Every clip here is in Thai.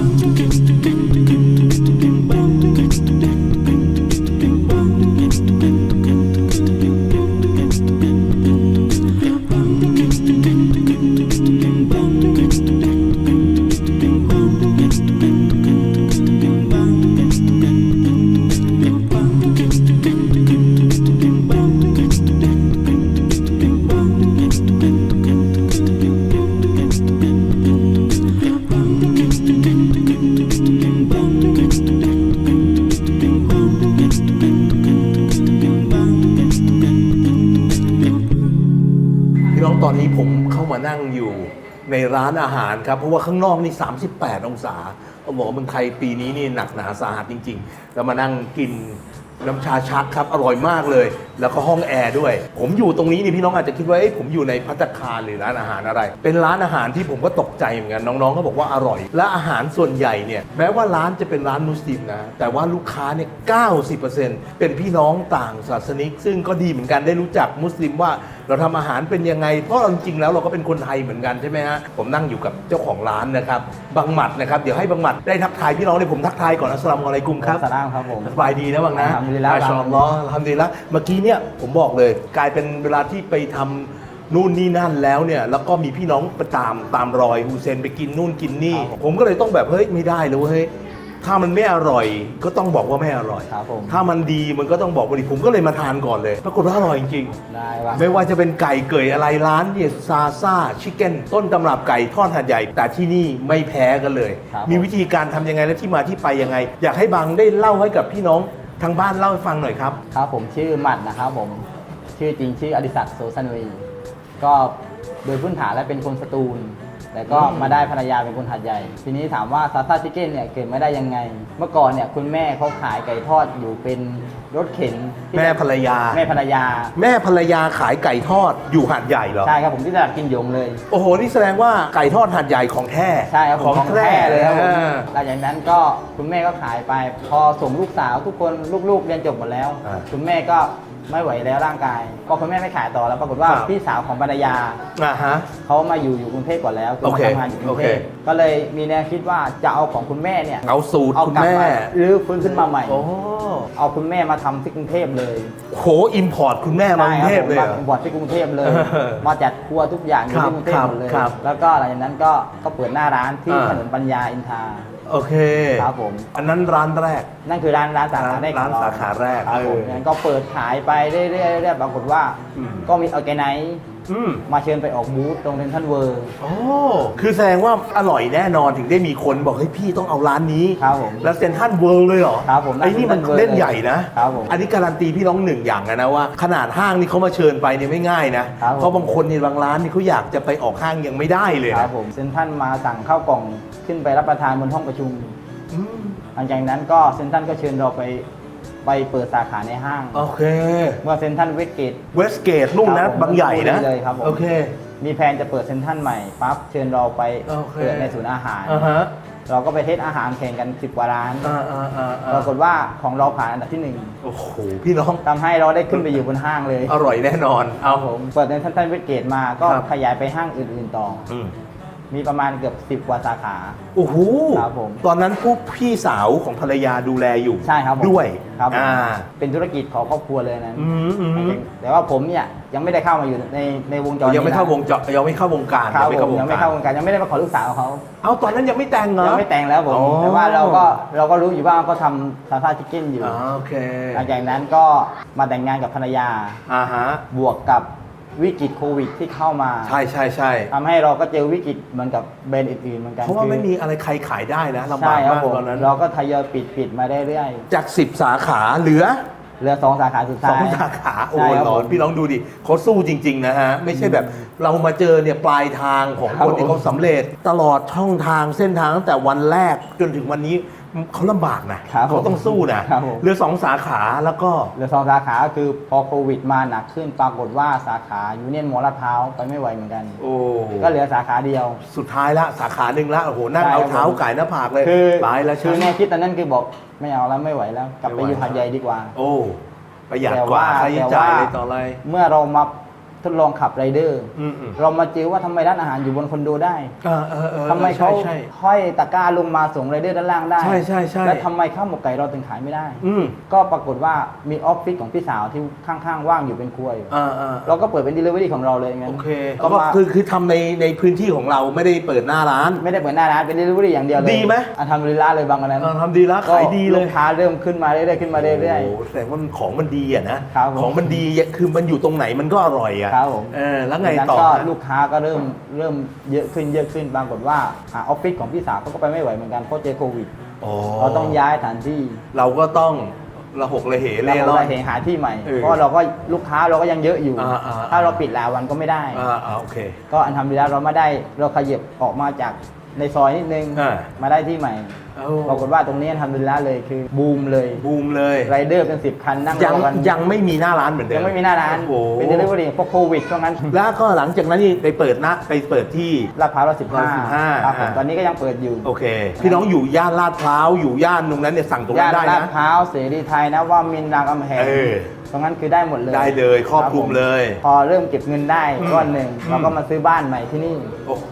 Keep พี่น้องตอนนี้ผมเข้ามานั่งอยู่ในร้านอาหารครับ เพราะว่าข้างนอกนี่ 38 องศาต้องบอกว่าเมืองไทยปีนี้นี่หนักหนาสาหัสจริง ๆ แล้วมานั่งกินน้ำชาชักครับ อร่อยมากเลย แล้วก็ห้องแอร์ด้วย ผมอยู่ตรงนี้นี่พี่น้องอาจจะคิดว่าเอ้ยผมอยู่ในพัตคารหรือร้านอาหารอะไร เป็นร้านอาหารที่ผมก็ตกใจเหมือนกันน้องๆก็บอกว่าอร่อย และอาหารส่วนใหญ่เนี่ยแม้ว่าร้านจะเป็นร้านมุสลิมนะแต่ว่าลูกค้าเนี่ย90%เป็นพี่น้องต่างศาสนิก ซึ่งก็ดีเหมือนกันได้รู้จักมุสลิมว่า เราทำอาหารเป็นยังไง เพราะจริงๆแล้วเราก็เป็นคนไทยเหมือนกันใช่ไหมฮะ ผมนั่งอยู่กับเจ้าของร้านนะครับบังหมัดนะครับ เดี๋ยวให้บังหมัดได้ทักทายพี่น้องเลยผมทักทายก่อนอัสสลามุอะลัยกุมครับสลามครับผมสบายดีนะบังนะอัลฮัมดุลิลลาห์มาชาอัลลอฮ์อัลฮัมดุลิลละเมื่อกี้เนี่ยผมบอกเลยกลายเป็นเวลาที่ไปทำนู่นนี่นั่นแล้วเนี่ยแล้วก็มีพี่น้องประตามตามรอยฮูเซนไปกินนู่นกินนี่ครับผมผมก็เลยต้องแบบเฮ้ยไม่ได้เลยเฮ้ย ถ้ามันไม่อร่อยก็ต้องบอกว่าไม่อร่อย ครับผม ถ้ามันดีมันก็ต้องบอกว่าดีผมก็เลยมาทานก่อนเลย ปรากฏว่าอร่อยจริงๆได้ว่าไม่ว่าจะเป็นไก่เกยอะไรร้านเนี่ยซาซาชิคเก้นต้นตำรับไก่ทอดหัดใหญ่ แต่ที่นี่ไม่แพ้กันเลย ครับมีวิธีการทำยังไงและที่มาที่ไปยังไง อยากให้บังได้เล่าให้กับพี่น้องทางบ้านเล่าให้ฟังหน่อยครับ ครับผมชื่อหมัดนะครับผม ชื่อจริงชื่ออดิศักดิ์โสสนุยก็โดยพื้นฐานแล้วเป็นคนสตูล แต่ก็อืมมาได้ภรรยาเป็นคนหัดใหญ่ ทีนี้ถามว่าซาซาชิเก้นเนี่ยเกิดมาได้ยังไง เมื่อก่อนเนี่ยคุณแม่เขาขายไก่ทอดอยู่เป็นรถเข็นที่แม่ภรรยา แม่ภรรยา แม่ภรรยาขายไก่ทอดอยู่หาดใหญ่เหรอ ใช่ครับผมที่ตลาดกินหยงเลย โอ้โห นี่แสดงว่าไก่ทอดหาดใหญ่ของแท้ใช่ครับผมของแท้เลยครับผมอ่าหลังจากนั้นก็คุณแม่ก็ขายไป พอส่งลูกสาวทุกคนลูกๆเรียนจบหมดแล้วอ่าคุณแม่ก็ ไม่ไหวแล้วร่างกายพอคุณแม่ไม่ขายต่อแล้วปรากฏว่าครับ พี่สาวของภรรยาอ่าฮะ เขามาอยู่อยู่กรุงเทพก่อนแล้วคือโอมาเคทำงานอยู่กรุงเทพโอเค ก็เลยมีแนวคิดว่าจะเอาของคุณแม่เนี่ยเอาสูตรเอาคุณกลับแม่มาหรือฟื้นขึ้นมาใหม่ โอ้เอาคุณแม่มาทำที่กรุงเทพเลยโหอิมพอร์ตคุณแม่มากรุงเทพเลยเหรอใช่ครับผมมาบอดที่กรุงเทพเลย เออมาจัดครัวทุกอย่างอยู่ที่กรุงเทพครับหมดเลยครับแล้วก็หลังจากนั้นก็ก็เปิดหน้าร้านที่อ่า ถนนปัญญาอินทรา โอเคครับผม อันนั้นร้านแรก นั่นคือร้านร้านสาขาแรกร้านของเสาขาแรกครับผมเอองั้นก็เปิดขายไปเรื่อยๆเรื่อยๆปรากฏว่าอืมก็มีออร์แกไนซ์ อืม มาเชิญไปออกบูธตรงเซนทรัลเวิร์ โอ้คือแสดงว่าอร่อยแน่นอนถึงได้มีคนบอกเฮ้ยพี่ต้องเอาร้านนี้ ครับผมแล้วเซนทันเวิร์เลยเหรอครับผมไอ้นี่มัน Central World เล่นใหญ่นะครับผมอันนี้การันตีพี่น้องหนึ่งอย่างนะนะว่า ขนาดห้างนี่เขามาเชิญไปเนี่ยไม่ง่ายนะ ครับผม เพราะบางคนนี่บางร้านนี่เขาอยากจะไปออกห้างยังไม่ได้เลยครันะบผมเซนทรันมาสั่งข้าวกล่องขึ้นไปรับประทานบนห้องประชุมอืม หลังจากนั้นก็เซนทรันก็เชิญเราไป ไปเปิดสาขาในห้างโอเคเมื่อเซนทรันเวสเกตเวสเกตนู่นนะครับผมบางใหญ่นะเลยครับผมโอเค มีแผนจะเปิดเซนทรันใหม่ปั๊บเชิญเราไปโอเคเปิดในศูนย์อาหารอ่าฮะเราก็ไปเทสอาหารแข่งกัน 10 กว่าร้านอ่าอ่าอ่าปรากฏว่าของเราผ่านอันดับที่หนึ่งโอ้โห พี่น้องทำให้เราได้ขึ้นไปอยู่บนห้างเลย อร่อยแน่นอน เอาผม เปิดในเซนทรันเวสเกตมาก็ครับขยายไปห้างอื่นๆต่ออื มมีประมาณเกือบ 10 กว่าสาขา โอ้โหครับผม ตอนนั้นผู้พี่สาวของภรรยาดูแลอยู่ใช่ครับผมด้วยครับผมอ่า เป็นธุรกิจของครอบครัวเลยนั้นอืมอืม แต่ว่าผมเนี่ยยังไม่ได้เข้ามาอยู่ในในวงจรยังไม่นี้นะเข้าวงจรยังไม่เข้าวงการครับไม่ผเข้ามวงยังไม่การเข้าวงการยังไม่ได้มาขอลูกสาวเขาเอาตอนนั้นยังไม่แต่งเหรอ ยังไม่แต่งแล้วผม อ๋อ แต่ว่าเราก็เราก็รู้อยู่ว่าก็ทำซาซาชิคเก้นอยู่ อ่าโอเคหลังจากนั้นก็มาแต่งงานกับภรรยา อ่าฮะ บวกกับ วิกฤตโควิดที่เข้ามาใช่ใช่ใช่ทำให้เราก็เจอวิกฤตเหมือนกับแบรนด์อื่นๆเหมือนกันเพราะว่าคือไม่มีอะไรใครขายได้นะลำใช่บากครับมากผมตอนนั้น เราก็ทยอยปิดปิดมาเรื่อยจาก 10 สาขาเหลือๆเหลือสองสาขาสุดสท้าองยสาขาโอ้ใช่โหครับหลอนผมพี่ลองดูดิเขาสู้จริง ๆ นะฮะ ไม่ใช่แบบเรามาเจอเนี่ยปลายทางของครับคนที่ผมเขาสำเร็จ ตลอดช่องทางเส้นทางตั้งแต่วันแรกจนถึงวันนี้ เขาลำบากนะครับเขาต้องสู้นะครับผม เหลือสองสาขาแล้วก็ เหลือสองสาขาก็คือพอโควิดมาหนักขึ้นปรากฏว่าสาขายูเนียนมอลลาดพร้าวไปไม่ไหวเหมือนกัน โอ้ก็เหลือสาขาเดียว สุดท้ายละสาขาหนึ่งละโอ้โหนั่งใช่เอาครับเท้าผมไก่หน้าผากเลยคือตายแล้วคือฉันแน่คิดตอนนั้นคือบอกไม่เอาแล้วไม่ไหวแล้ว กลับไปไม่ไหวอยู่หาดใหญ่ดีกว่า โอ้ประหยัดแต่กว่าว่า ค่าใช้แต่จ่ายว่าอะไรต่ออะไร เมื่อเรามา ทดลองขับไรเดอร์ อืมอืมเรามาเจอว่าทำไมร้านอาหารอยู่บนคอนโดได้เออเออเออทำไมเขาใช่ ห้อยตะกร้าลงมาส่งไรเดอร์ด้านล่างได้ใช่ใช่ใช่ แล้วทำไมข้าวหมกไก่เราถึงขายไม่ได้ อืมก็ปรากฏว่ามีออฟฟิศของพี่สาวที่ข้างๆว่างอยู่เป็นครัวอยู่อ่าอ่าเราก็เปิดเป็น delivery ของเราเลยงั้นโอเคก็ก็มาคือคือทำในในพื้นที่ของเราไม่ได้เปิดหน้าร้าน ไม่ได้เปิดหน้าร้านเป็น delivery อย่างเดียวเลยดีไหม อะทำรีลาเลยบางอันนั้นเออทำดีแล้วขายดีเลลูย กค้าเริ่มขึ้นมาเรื่อยๆขึ้นมาเรื่อย โอ้โหแสดงว่ามันของมันดีอะนะครับผม ของมันดี คือมันอยู่ตรงไหนมันก็อร่อยอะครับผมเออแล้วๆไงจากนั้นต่อก็ฮะลูกค้าก็เริ่มเริ่มเยอะขึ้นเยอะขึ้นปรากฏว่าอะออฟฟิศของพี่สาวเขาก็ไปไม่ไหวเหมือนกันเพราะเจอโควิดอ๋อเราต้องย้ายสถานที่ เราก็ต้องระหกระเหเราเล่ก็ร่อไปนเหหาที่ใหม่เออเพราะเราก็ลูกค้าเราก็ยังเยอะอยู่อ่าอ่าถ้าเราปิดหลายวันก็ไม่ได้อ่าอ่าโอเค ก็อันทำดีแล้วเราไม่ได้เราขยับออกมาจาก ในซอยนิดนึง อ่า มาได้ที่ใหม่เอ้าปรากฏว่าตรงนี้ทำดีแล้วเลยคือบูมเลยบูมเลย ไรเดอร์เป็นสิบคันนั่งยังรอกันยังไม่มีหน้าร้านเหมือนเดิมยังไม่มีหน้าร้านโอ้โหเป็นเดลิเวอรี่เพราะโควิดช่วงนั้นแล้วก็หลังจากนั้นนี่ไปเปิดนะไปเปิดที่ ลาดพร้าวเราสิบห้า115ครับผมอ่า ตอนนี้ก็ยังเปิดอยู่โอเค พี่น้องอยู่ย่านลาดพร้าวอยู่ย่านตรงนั้นเนี่ยสั่งตรงย่านั้นนได้ลาดนะ พร้าวเสรีไทยนะว่ามินทร์รามคำแหงเออ ตรงนั้นคือได้หมดเลยได้เลยครอบคลุมผมเลย พอเริ่มเก็บเงินได้อืมก้อนหนึ่งอืมเราก็มาซื้อบ้านใหม่ที่นี่ โอ้โห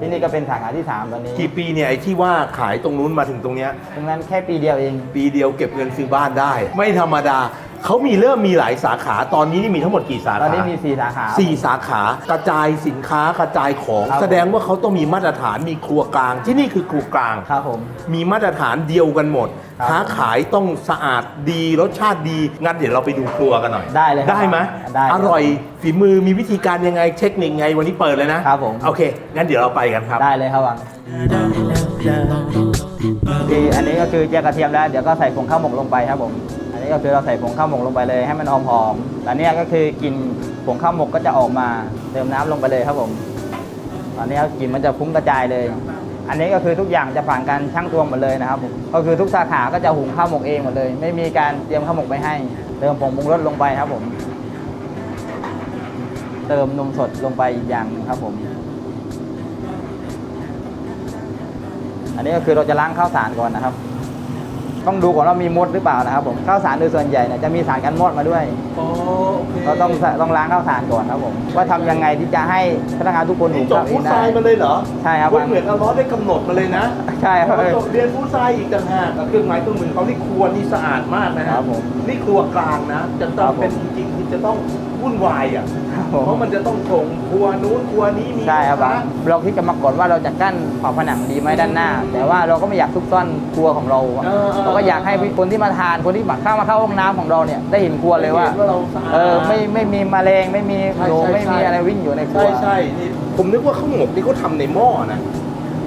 ที่นี่ก็เป็นสาขาที่สามตอนนี้ กี่ปีเนี่ยไอ้ที่ว่าขายตรงนู้นมาถึงตรงเนี้ย ตรงนั้นแค่ปีเดียวเอง ปีเดียวเก็บเงินซื้อบ้านได้ ไม่ธรรมดา เขามีเริ่มมีหลายสาขาตอนนี้นี่มีทั้งหมดกี่สาขา ตอนนี้มีสี่สาขาสี่สาขากระจายสินค้ากระจายของครับแสดงว่าเขาต้องมีมาตรฐานมีครัวกลาง ที่นี่คือครัวกลาง ครับผม มีมาตรฐานเดียวกันหมด ครับค้าขายต้องสะอาดดีรสชาติดี งั้นเดี๋ยวเราไปดูครัวกันหน่อยได้เลยครับได้ไหมได้ครับอร่อยฝีมือมีวิธีการยังไงเทคนิคไงวันนี้เปิดเลยนะครับผม โอเค งั้นเดี๋ยวเราไปกันครับ ได้เลยครับวังคืออันนี้ก็คือเจียวกระเทียมแล้ว เดี๋ยวก็ใส่ผงข้าวหมกลงไปครับผมอั นนี้ก็คือเราใส่ผงข้าวหมกลงไปเลยให้มันหอมๆแต่เนี้ยก็คือกลิ่นผงข้าวหมกก็จะออกมาเติมน้ำลงไปเลยครับผมตอนนี้กลิ่นมันจะฟุ้งกระจายเลย อันนี้ก็คือทุกอย่างจะผ่านการชั่งตวงหมดเลยนะครับผมก็คือทุกสาขาก็จะหุงข้าวหมกเองหมดเลย ไม่มีการเตรียมข้าวหมกไปให้ เติมผงปรุงรสลงไปครับผม เติมนมสดลงไปอีกอย่างหนึ่งครับผมอันนี้ก็คือเราจะล้างข้าวสารก่อนนะครับ ต้องดูก่อนว่ามีมดหรือเปล่านะครับผมข้าวสารโดยส่วนใหญ่เนี่ยจะมีสารกันมดมาด้วยอ๋อโอเคเราต้องต้องล้างข้าวสารก่อนครับผมว่าทำยังไงที่จะให้พนักงานทุกคนหุนี่งจบข้าวเอฟู้งดได้ไซน์มาเลยเหรอใช่ครับคุณเหมือนเอาล้อได้กำหนดมาเลยนะใช่ครับ จบเรียนฟู้ดไซน์อีกต่างหากแล้วเครื่องไม้เครื่องมือเขานี่ครัวนี่สะอาดมากนะฮะครับผมนี่ครัวกลางนะ จะต้อครังบผม เป็นจริงๆที่จะต้อง วุ่นวายอะครับผเพราะมมันจะต้องส่งครัวนู้นครัวนี้มีใช่ครับลูกาเราคิดกันมาก่อนว่าเราจะกั้นฝาผนังดีไหมด้านหน้า แต่ว่าเราก็ไม่อยากซุกซ่อนครัวของเราเออเออเราก็อยากให้คนที่มาทานคนที่มาเข้ามาเข้าห้องน้ำของเราเนี่ยได้เห็นครัวเลยว่า ห็นเราสะอาด เออไม่ไม่มีแมลงไม่มีใช่โลใช่ ไม่มีใช่อะไรวิ่งอยู่ในครัใช่วใช่นี่ผมนึกว่าข้าวหมกนี่เขาทำในหม้อนะ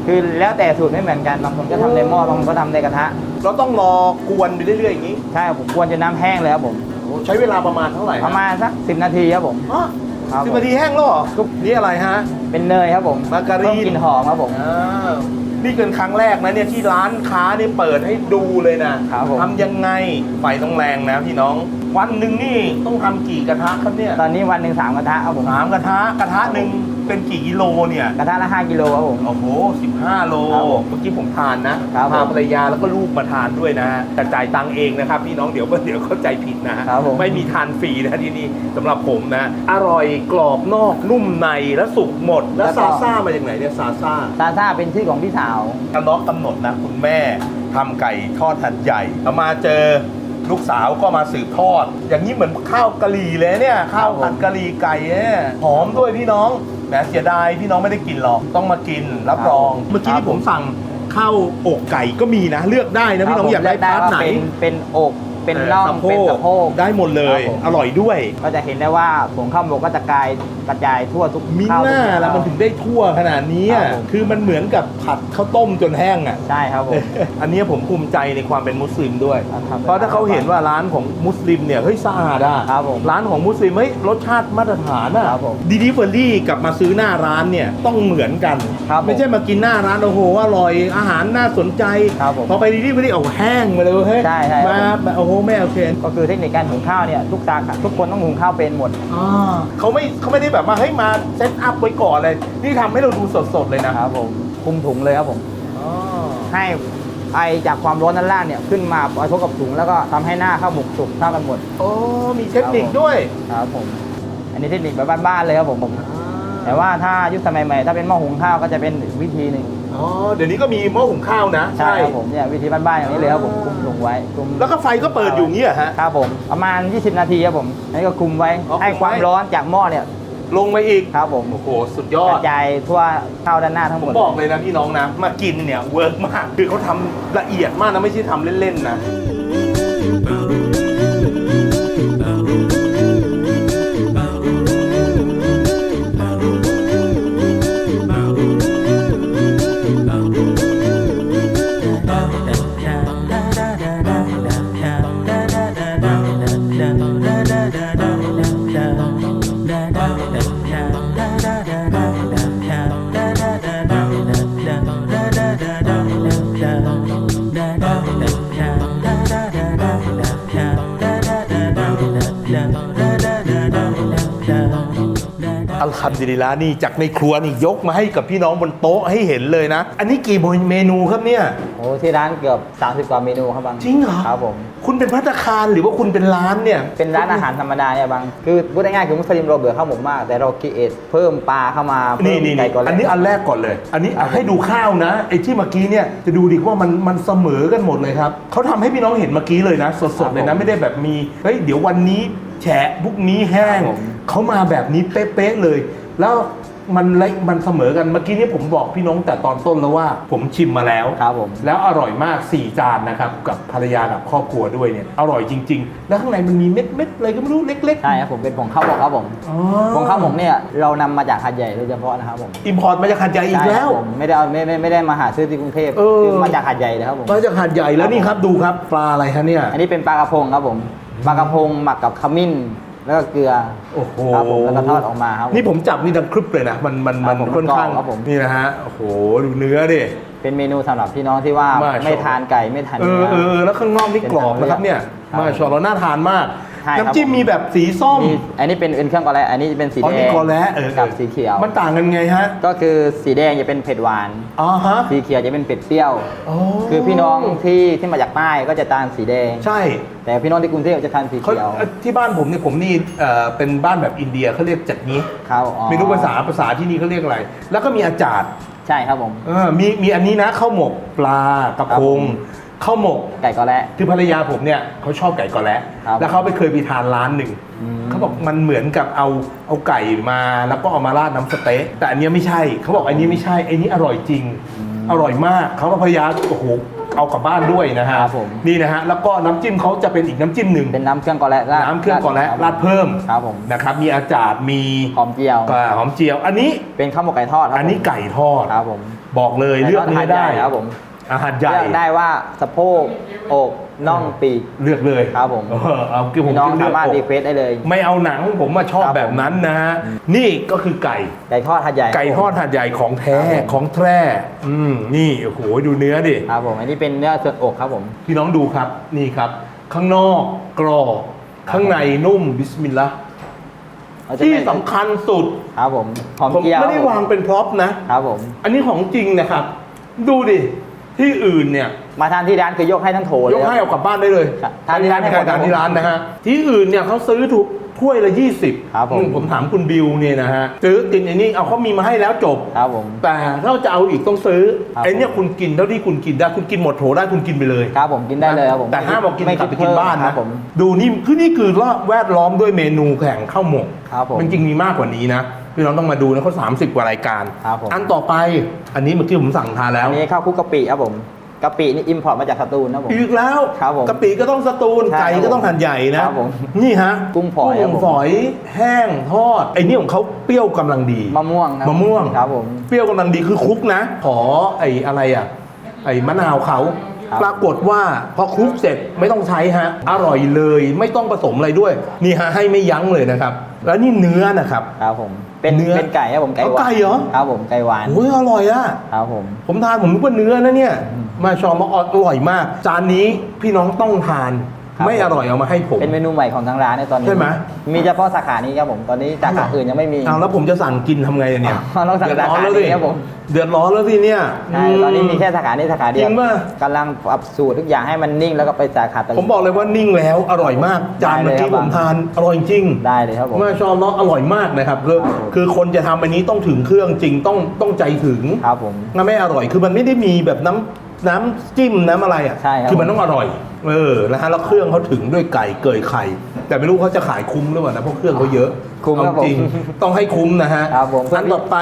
คือแล้วแต่สูตรไม่เหมือนกันบางคนก็ทำในหม้อบางคนก็ทำในกระทะเราต้องรอกวนไปเรื่อยๆอย่างนี้ ใช่ครับผมควรจะน้ำแห้งเลยครับผม ใช้เวลาประมาณเท่าไหร่ฮประมาณสักสินาทีครับผมอ๋อครับสิบนาทีแห้งแล้วเหรอนี่อะไรฮะ เป็นเนยครับผมมาการีนเพิ่มกลิ่นหอมครับผมอ่านี่เป็นครั้งแรกนะเนี่ยที่ร้านค้าเนี่ยเปิดให้ดูเลยนะครับผมทำยังไงไฟต้องแรงนะพี่น้อง วันหนึ่งนี่ต้องทำกี่กระทะครับเนี่ยตอนนี้วันหนึ่งสามกระทะครับผมสามกระทะกระทะหนึ่ง เป็นกี่กิโลเนี่ย กระทะละห้ากิโลครับผม โอ้โห 15 โล ครับผมเมื่อกี้ผมทานนะครับผม พาภรรยาแล้วก็ลูกมาทานด้วยนะฮะแต่จ่ายตังค์เองนะครับพี่น้องเดี๋ยวเดี๋ยวเข้าใจผิดนะฮะครับผม ไม่มีทานฟรีนะที่นี่สำหรับผมนะ อร่อยกรอบนอกนุ่มในและสุกหมด แล้วซาซ่ามาจากไหนเนี่ยซาซ่า ซาซ่าเป็นชื่อของพี่สาว กำน็อกกำหนดนะคุณแม่ทำไก่ทอดหัดใหญ่เอามาเจอลูกสาวก็มาสืบทอด อย่างนี้เหมือนข้าวกะหรี่เลยเนี่ยข้าวผัดกะหรี่ไก่เนี่ยหอมด้วยพี่น้อง แหมเสียดายพี่น้องไม่ได้กินหรอกต้องมากินรับรองเมื่อกี้ที่ผมสั่งข้าวอกไก่ก็มีนะ เลือกได้นะพี่น้องอยากได้เลืพาร์ทว่าไหน เป็นเป็นอก เป็นน่องสะโพเป็นกสะโพกได้หมดเลย ครับผม อร่อยด้วย ก็จะเห็นได้ว่าผงข้าวหมกก็จะกลายกระจายทั่วทุกมิข้าวหน้าทุกแล้วมันถึงได้ทั่วขนาดนี้อะครับผม คือมันเหมือนกับผัดข้าวต้มจนแห้งอะ ใช่ครับผม อันนี้ผมภูมิใจในความเป็นมุสลิมด้วย ครับเพราะถ้าเขาเห็นว่าร้านของมุสลิมเนี่ยเฮ้ยสะอาดอะครับผมร้านของมุสลิมเฮ้ยรสชาติมาตรฐานอะครับผมดีดีเฟอรี่กับมาซื้อหน้าร้านเนี่ยต้องเหมือนกัน ครับผมไม่ใช่มากินหน้าร้านโอ้โหอร่อยอาหารน่าสนใจครับผมพอไปดีดีเฟอรี่เอาแห้งมาเลยเว้ยเฮ้ยใช่ใช่ครับมาแบบโอ้โหไม่โอเคก็คือเทคนิคการหุงข้าวเนี่ยทุกสาขาทุกคนต้องหุงข้าวเป็นหมดเขาไม่เขาไม่ได้แบบมาเฮ้ยมาเซตอัพไว้ก่อนเลย นี่ทำให้เราดูสดๆเลยนะครับผมคุมถุงเลยครับผม อ๋อให้ไอจากความร้อนด้านล่างเนี่ยขึ้นมาปะทบกับถุงแล้วก็ทำให้หน้าข้าวหมกสุกเท่ากันหมดโอ้มีเทคนิคด้วยครับผมไออันนี้เทคนิคแบบบ้านๆเลยครับผมผม แต่ว่าถ้ายุคสมัยใหม่ถ้าเป็นหม้อหุงข้าวก็จะเป็นอีกวิธีหนึ่ง อ๋อเดี๋ยวนี้ก็มีหม้อหุงข้าวนะใช่ครับผมเนี่ยวิธีบ้านๆอย่างนี้เลยครับผมคุมลงไว้คุมแล้วก็ไฟก็เปิดอยู่อย่างนี้เหรอฮะ ครับผมประมาณ 20 นาทีครับผมอันนี้ก็คุมไว้อ๋อคุมไว้ ให้ความร้อนจากหม้อเนี่ยลงมาอีกครับผมโอ้โหสุดยกอดระจายทั่วข้าวด้านหน้าทั้งหผมมดบอกเลยนะพี่น้องนะ มากินเนี่ยเวิร์กมาก คือเขาทำละเอียดมากนะ ไม่ใช่ทำเล่น ๆ นะ อัลฮัมดุลิลละนี่จากในครัวนี่ยกมาให้กับพี่น้องบนโต๊ะให้เห็นเลยนะ อันนี้กี่เมนูครับเนี่ย โอ้ที่ร้านเกือบ 30 กว่าเมนูครับบางจริงเหรอ ครับผม คุณเป็นพัตตาคารหรือว่าคุณเป็นร้านเนี่ยเป็นร้านอาหารธรรมดาเนี่ยบาง คือพูดง่ายๆคือมุสลิมเราเบื่อข้าวหมกมาก แต่เราคิดเอทเพิ่มปลาเข้ามาเพิ่นี่มนี่ไก่นี่ก่อนอันนี้อันแรกก่อนเลย อันนี้ครับผมให้ดูข้าวนะไอ้ที่เมื่อกี้เนี่ยจะดูดิว่ามันมันเสมอกันหมดเลยครับเขาทำให้พี่น้องเห็นเมื่อกี้เลยนะ สดๆเลยนะไม่ได้แบบมีเฮ้ยเดี๋ยววันนี้แฉะพรุ่งนี้แห้งเขามาแบบนี้เป๊ะๆเลย แล้วมันเละมันเสมอกันเมื่อกี้นี่ผมบอกพี่น้องแต่ตอนต้นแล้วว่า ผมชิมมาแล้ว ครับผม แล้วอร่อยมาก 4 จานนะครับ กับภรรยากับครอบครัวด้วยเนี่ยอร่อยจริง ๆ แล้วข้างในมันมีเม็ดเม็ดๆอะไรก็ไม่รู้เล็กใช่ครับผมเป็นผงข้าวหมกครับผมๆอ๋อ ผงข้าวหมกเนี่ยเรานำมาจากหาดใหญ่โดยเฉพาะนะครับผมอิมพอร์ตมาจากหัดใหญ่อีกแล้ว ใช่ครับผมไม่ได้เอาไม่ไม่ไม่ได้มาหาซื้อที่กรุงเทพเออคือมาจากหาดใหญ่เลยครับผม มาจากหัดใหญ่แล้วนี่ครับดูครับปลาอะไรฮะเนี่ย อันนี้เป็นปลากระพงครับผม ปลากระพงหมักกับขมิ้น แล้วก็เกลือโอ้โหครับผมแล้วก็ทอดออกมาครับผม นี่ผมจับนี่ดังครึบเลยนะ มันมันมันครับผมค่อนข้างกรอบครับผม นี่นะฮะ โอ้โห ดูเนื้อดิ เป็นเมนูสำหรับพี่น้องที่ว่ามาชอบ ไม่ทานไก่ไม่ทานเอเนื้อเออเออแล้วข้างนอกนี่กรอบนะครับเนี่ยครับมาชอเราน่าทานมากใช่ครับน้ำจิ้มมีแบบสีส้ม มีอันนี้เป็นเป็นเครื่องกอแลอันนี้เป็นสีอ๋อแดนี่งกอแล้เออ กับสีเขียว มันต่างกันไงฮะก็คือสีแดงจะเป็นเผ็ดหวาน อ๋อฮะสีเขียวจะเป็นเผ็ดเปรี้ยวอ๋อคือพี่น้องที่ที่มาจากใต้ก็จะทานสีแดง ใช่แต่พี่น้องที่กรุงเทพจะทานสีเขาเขียวที่บ้านผมเนี่ยผมนี่เอ่อเป็นบ้านแบบอินเดียเขาเรียกจัดนี้เขาอ๋อไม่รู้ภาษาภาษาที่นี่เขาเรียกอะไร แล้วก็มีอาจารย์ใช่ครับผม เออมีมีอันนี้นะข้าวหมกปลากระพง ครับผม ข้าวหมก ไก่กอแลคือภรรยาผมเนี่ยเขาชอบไก่กอแล้ครับแล้วเขาไปเคยไปทานร้านหนึ่งอืม เขาบอกมันเหมือนกับเอาเอาไก่มาแล้วก็เอามาราดน้ำสเต๊ะแต่อันเนี้ยไม่ใช่เขาบอกอันนี้ไม่ใช่อันนี้อร่อยจริง อร่อยมากเขาก็พยายามโอ้โหเอากลับบ้านด้วยนะฮะครับผม นี่นะฮะแล้วก็น้ำจิ้มเขาจะเป็นอีกน้ำจิ้มหนึ่งเป็นน้ำเครื่องกอแลราดน้ำเครื่องกอแล้ราดเพิ่มครับผมนะครับมีอาจารย์มีหอมเจียว อ่าหอมเจียว อันนี้เป็นข้าวหมกไก่ทอดครับอันนี้ไก่ทอด ครับผมบอกเลยเลือกเนื้อได้ก่ทดใหญ่ครับผม อาหารใหญ่เลือกได้ว่าสะโพกอกน่องปีก เลือกเลยครับผมเออเอาคือผมพี่น้องเลือกสามารถอกรีเควสได้เลย ไม่เอาหนังผมมาชอบครับ แบบนั้นนะฮะนี่ก็คือไก่ ไก่ทอดหัดใหญ่ไก่ทอดหัดใหญ่ของแท้ครับผมของแท้อืมนี่โอ้โหดูเนื้อดิ ครับผมอันนี้เป็นเนื้อส่วนอกครับผม พี่น้องดูครับนี่ครับ ข้างนอกกรอบข้างในนุ่มบิสมิลลาห์เราจะที่ไม่สำคัญสุด ครับผมหอมผมเจียวไม่ได้วางเป็นพร็อพนะ ครับผม อันนี้ของจริงนะครับ ดูดิ ที่อื่นเนี่ยมาทานที่ร้านคือยกให้ทั้งโถเลยยกให้ครับเอากลับบ้านได้เลยครับทานที่ร้านให้หมด ทานที่ร้านนะฮะที่อื่นเนี่ยเขาซื้อถูกถ้วยละ 20ครับผม อืผมถามคุณบิวเนี่ยนะฮะซื้อกินอันนี้เอาเขามีมาให้แล้วจบ ครับผม แต่ถ้าจะเอาอีกต้องซื้อครับ ไอ้เนี่ยคุณกินเท่าที่คุณกินได้คุณกินหมดโถได้คุณกินไปเลย ครับผมกินได้เลยครับผมแต่ห้ามเอากินไม่กลับไปกินเพิ่มบ้านครันะบผม ดูนี่คือนี่คือแวดล้อมด้วยเมนูแข่งข้าวหมกครับผมมันจริงมีมากกว่านี้นะ พี่น้องต้องมาดูนะเขา30กว่ารายการ ครับผม อันต่อไปอันนี้เมื่อกี้ผมสั่งทานแล้วอันนี้ข้าวคลุกกะปิครับผมกะปินี่อิมพอร์ตมาจากสตูลครับผม อีกแล้วครับผมกะปิก็ต้องสตูลใช่ไก่ก็ต้องหั่นใหญ่นะครับผมนี่ฮะกุ้งฝอยครับผมกุ้งฝอยแห้งทอดไอ้นี่ของเขาเปรี้ยวกำลังดีมะม่วงครับมะม่วงครับผม เปรี้ยวกำลังดีคือคลุกนะ ขอไอ้อะไรอะไอ้มะนาวเขาครับ ปรากฏว่าพอคลุกเสร็จไม่ต้องใช้ฮะ อร่อยเลยไม่ต้องผสมอะไรด้วย นี่ฮะให้ไม่ยั้งเลยนะครับ แล้วนี่เนื้อนะครับ ครับผม เป็นเนื้อเป็นไก่ครับผมไก่หเอาวานไก่เหรอครับผมไก่หวานโอ้ยอร่อยอะครับผม ผมทานผมนึกว่าเนื้อนะเนี่ย มาชอมาอร่อยมาก จานนี้พี่น้องต้องทาน ครับ ไม่อร่อยเอามาให้ผม เป็นเมนูใหม่ของทางร้านในตอนนี้ใช่ไหม มีเฉพาะสาขานี้ครับผมตอนนี้สาขาอื่นยังไม่มี เอาแล้วผมจะสั่งกินทำไงเนี่ยอ๋อต้องสั่งเดือดร้อนแล้วสาขานี้ดิครับผม เดือดร้อนแล้วสิเนี่ยใช่ตอนนี้มีแค่สาขานี้สาขาเดียวจริงป่ะกำลังปรับสูตรทุกอย่างให้มันนิ่งแล้วก็ไปสาขาต่าง ผมบอกเลยว่านิ่งแล้วอร่อยมาก จานเมื่อกี้ได้เลยครับ ผมทานอร่อยจริง ได้เลยครับผมเมื่อชอบเนาะอร่อยมากนะครับคือครับผม คือคนจะทำอันนี้ต้องถึงเครื่องจริงต้องต้องใจถึงครับผมมันไม่อร่อยคือมันไม่ได้มีแบบน้ำ น้ำจิ้มน้ำอะไรอะ ใช่ครับคือมันต้องอร่อย เออ นะฮะ แล้วเครื่องเขาถึงด้วยไก่เกยไข่ แต่ไม่รู้เขาจะขายคุ้มหรือเปล่านะ เพราะเครื่องเขาเยอะคุ้มครับเอาจริงผมต้องให้คุ้มนะฮะครับผมอันต่อไป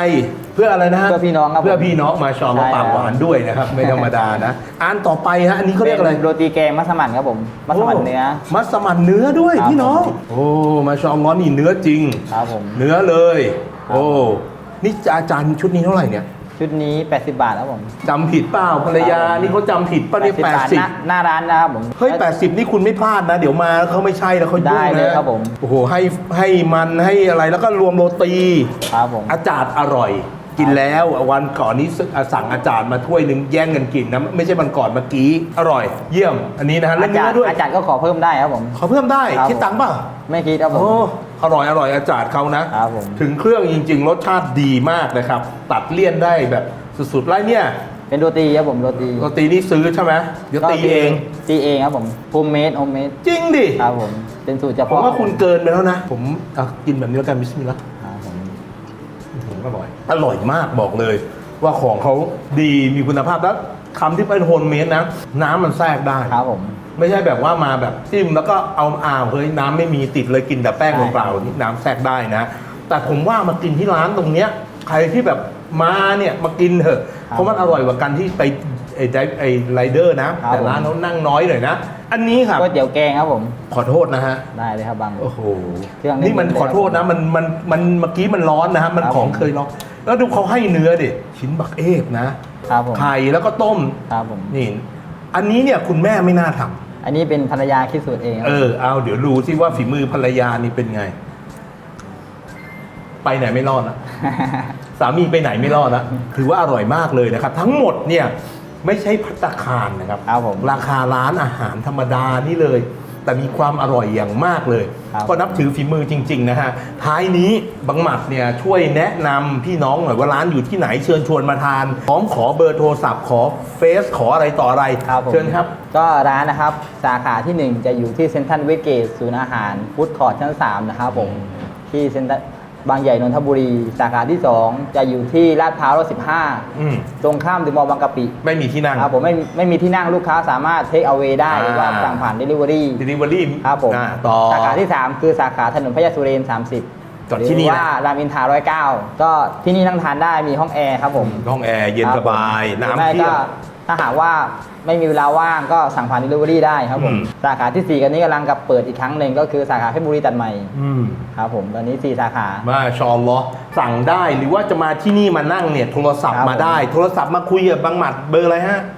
เพื่ออะไรนะฮะเพื่อพี่น้องครับผมเพื่อพี่น้องมาชอใช่มาปากหวานด้วยนะครับ ไม่ธรรมดานะ อันต่อไปฮะ อันนี้เขาเรียกอะไร ป็นโรตีแกงมัสมั่นครับผมมัสมั่นเนื้อ โมัสมั่นเนื้อด้วยครับพี่น้อง ผม โอ้ มาชอมร้อนนี่เนื้อจริง ครับผม เนื้อเลยครับโอ้ นี่อาจารย์ชุดนี้เท่าไหร่เนี่ย ชุดนี้ 80 บาทครับผมจำผิดเปล่าภรรยา นี่เขาจำผิดป่ะเนี่ย80แปดบาทสิหบน้าหน้าร้านนะครับผม เฮ้ยแปดสิบนี่คุณไม่พลาดนะ เดี๋ยวมาแล้วเขาไม่ใช่แล้วเขายุ่งได้เลยนะครับผม โอ้โหให้ให้มันให้อะไรแล้วก็รวมโรตีครับผม อาจารย์อร่อย กินแล้ววันก่อนนี้สั่งอาจารย์มาถ้วยหนึ่งแย่งกันกินนะไม่ใช่วันก่อนเมื่อกี้อร่อย เยี่ยมอันนี้นะฮะอาเล่นจารเนื้อย์ด้วยอาจารย์ก็ขอเพิ่มได้ครับผมขอเพิ่มได้ครับคิดตังค์เปล่าไม่คิดครับผมโอ้อร่อยอร่อยอาจารย์เขานะครับผมถึงเครื่องจริง ๆ รสชาติดีมากนะครับ ตัดเลี่ยนได้แบบสุดๆแล้วเนี่ยเป็นโรตีครับผมโรตีโรตีนี่ซื้อใช่ไหมเดี๋ยวตีเองตีเองครับผมโฮมเมดโฮมเมดจริงดิครับผมเป็นสูตรเฉผมพาะว่าคุณเกินไปแล้วนะ ผมอะกินแบบนี้แล้วกันบิสมิลลาห์ครับผม อื้อหืออร่อย อร่อยมากบอกเลย ว่าของเขาดีมีคุณภาพแล้วคำที่เป็นโฮมเมดนะ น้ำมันแทรกได้ครับผม ไม่ใช่แบบว่ามาแบบจิ้มแล้วก็เอาอ่าวเฮ้ยน้ำไม่มีติดเลยกินแต่แป้งใช่ เปล่าๆนี่น้ำแทรกได้นะ แต่ผมว่ามากินที่ร้านตรงเนี้ยใครที่แบบมาเนี่ยมากินเถอะ เพราะมันอร่อยกว่ากันที่ไปไอ้ไดไอ้ไรเดอร์นะแต่ร้านเขานั่งน้อยหน่อยนะ อันนี้ครับ ก๋วยเตี๋ยวแกงครับผม ขอโทษนะฮะ ได้เลยครับบัง โอ้โห เครื่องนี้นี่มันมันขอโทษนะ มันมันมันเมื่อกี้มันร้อนนะฮะ มันครับ ของผมเคยร้อน แล้วดูเขาให้เนื้อดิ ชิ้นบักเอกนะ ครับผม ไข่แล้วก็ต้ม ครับผม นี่ อันนี้เนี่ยคุณแม่ไม่น่าทำ อันนี้เป็นภรรยาคิดสูตรเองครับ เออ เอา เดี๋ยวดูซิว่าฝีมือภรรยานี่เป็นไง ไปไหนไม่รอดนะ สามีไปไหนไม่รอดนะ ถือว่าอร่อยมากเลยนะครับ ทั้งหมดเนี่ย ไม่ใช่พัตตาคารนะครับครับผมราคาร้านอาหารธรรมดานี่เลย แต่มีความอร่อยอย่างมากเลย ครับ ก็นับถือฝีมือจริง ๆ นะฮะ ท้ายนี้บังหมัดเนี่ยช่วยแนะนำพี่น้องหน่อยว่าร้านอยู่ที่ไหนเชิญชวนมาทานพร้อมขอเบอร์โทรศัพท์ขอเฟซขออะไรต่ออะไรครับผมเชิญครับ ก็ร้านนะครับสาขาที่ 1 จะอยู่ที่เซ็นทรัลเวสเกตศูนย์อาหารฟู้ดคอร์ทชั้น 3 นะครับผมที่เซ็นทรัล บางใหญ่นนทบุรี สาขาที่ 2 จะอยู่ที่ลาดพร้าวร้อยสิบห้าอืมตรงข้ามเดอะมอลล์บางกะปิไม่มีที่นั่ง ครับผมไม่ไม่มีที่นั่งลูกค้าสามารถเทคเอา a y ได้อ่าหรือว่า สั่งผ่าน Delivery Delivery ครับผมอ่าต่อ สาขาที่ 3 คือสาขาถนนพญาสุเรน30จอดที่นี่หรือนะ ว่ารามอินทราร้อยเก้าก็ที่นี่นั่งทานได้มีห้องแอร์ครับผม ห้องแอร์เย็นครับสบายผมน้ำหรือไม่เที่ยก็ง ถ้าหากว่าไม่มีเวลาว่างก็สั่งผ่าน Delivery ได้ครับผม อืม สาขาที่ 4 กันนี้กำลังกับเปิดอีกครั้งหนึ่งก็คือสาขาเพชรบุรีตัดใหม่อืม ครับผมตอนนี้ 4 สาขา มาชอลลอฮ์สั่งได้หรือว่าจะมาที่นี่มานั่งเนี่ยโทรศัพท์ครับมาได้โทรศัพท์มาคุยกับบังหมัดเบอร์อะไรฮะ 096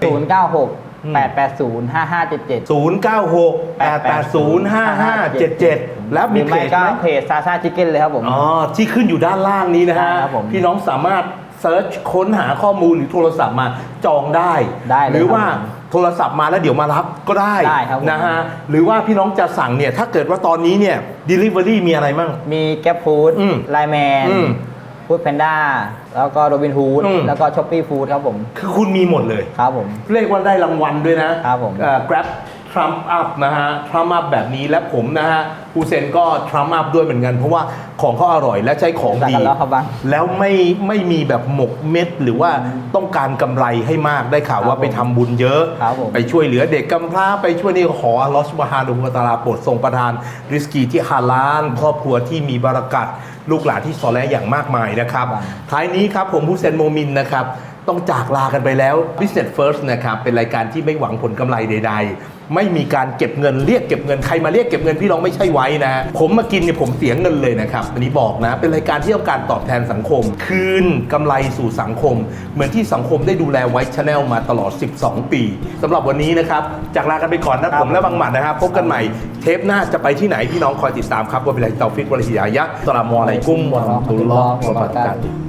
880 5577 0 9 6 8 8 0 5 5 7 7 แล้วหมีรือเพไม่จก็ไหมเพจซาซาชิคเก้นเลยครับผม อ๋อที่ขึ้นอยู่ด้านล่างนี้นะฮะ ใช่ครับผม พี่น้องสามารถ เซิร์ชค้นหาข้อมูลหรือโทรศัพท์มาจองได้ ได้เลยหรือว่าครับผมโทรศัพท์มาแล้วเดี๋ยวมารับก็ได้ได้ครับผม นะฮะหรือว่าพี่น้องจะสั่งเนี่ยถ้าเกิดว่าตอนนี้เนี่ย Delivery มีอะไรมั่ง มีแก p ฟู้ดอืมไลแมนอืมฟู้ดแพนด้าแล้วก็โรบินฮูดอืม แล้วก็ช้อปปี้ฟู้ดครับผม คือคุณมีหมดเลย ครับผม เรียกว่าได้รางวัลด้วยนะครับผม เอ่อ Grab Trump Up นะฮะ Trump Up แบบนี้และผมนะฮะฮูเซนก็ Trump Up ด้วยเหมือนกัน เพราะว่าของเขาอร่อยและใช้ของสั่งดีกันแล้วครับบังแล้วไม่ไม่มีแบบหมกเม็ดหรือว่าต้องการกำไรให้มากได้ข่าวครับว่าไปทำบุญเยอะ ครับผม ไปช่วยเหลือเด็กกำพร้าไปช่วยนี่ขออัลลอฮฺสุบฮานุวะตะอาลาโปรดทรงประทาน ริสกีที่ฮาลาลครอบครัวที่มีบารักัตลูกหลานที่ซอแลอย่างมากมายนะครับ ครับ ท้ายนี้ครับผมผู้เซนโมมินนะครับ ต้องจากลากันไปแล้ว Business First นะครับ เป็นรายการที่ไม่หวังผลกำไรใด ๆ ไม่มีการเก็บเงินเรียกเก็บเงินใครมาเรียกเก็บเงินพี่น้องไม่ใช่ไว้นะ ผมมากินเนี่ยผมเสียเงินเลยนะครับอันนี้บอกนะ เป็นรายการที่ต้องการตอบแทนสังคม คืนกำไรสู่สังคม เหมือนที่สังคมได้ดูแลไว้ชาแนลมาตลอด 12 ปีสำหรับวันนี้นะครับจากลากันไปก่อนนะผมและบังหมัดนะครับพบกันใหม่เทปหน้าจะไปที่ไหนพี่น้องคอยติดตามครับว่าเป็นไรเตาฟิกวะลาฮิยายะสลามอะลัยกุมวะเราะห์มะตุลลอฮ์วะบะเราะกาตุฮ์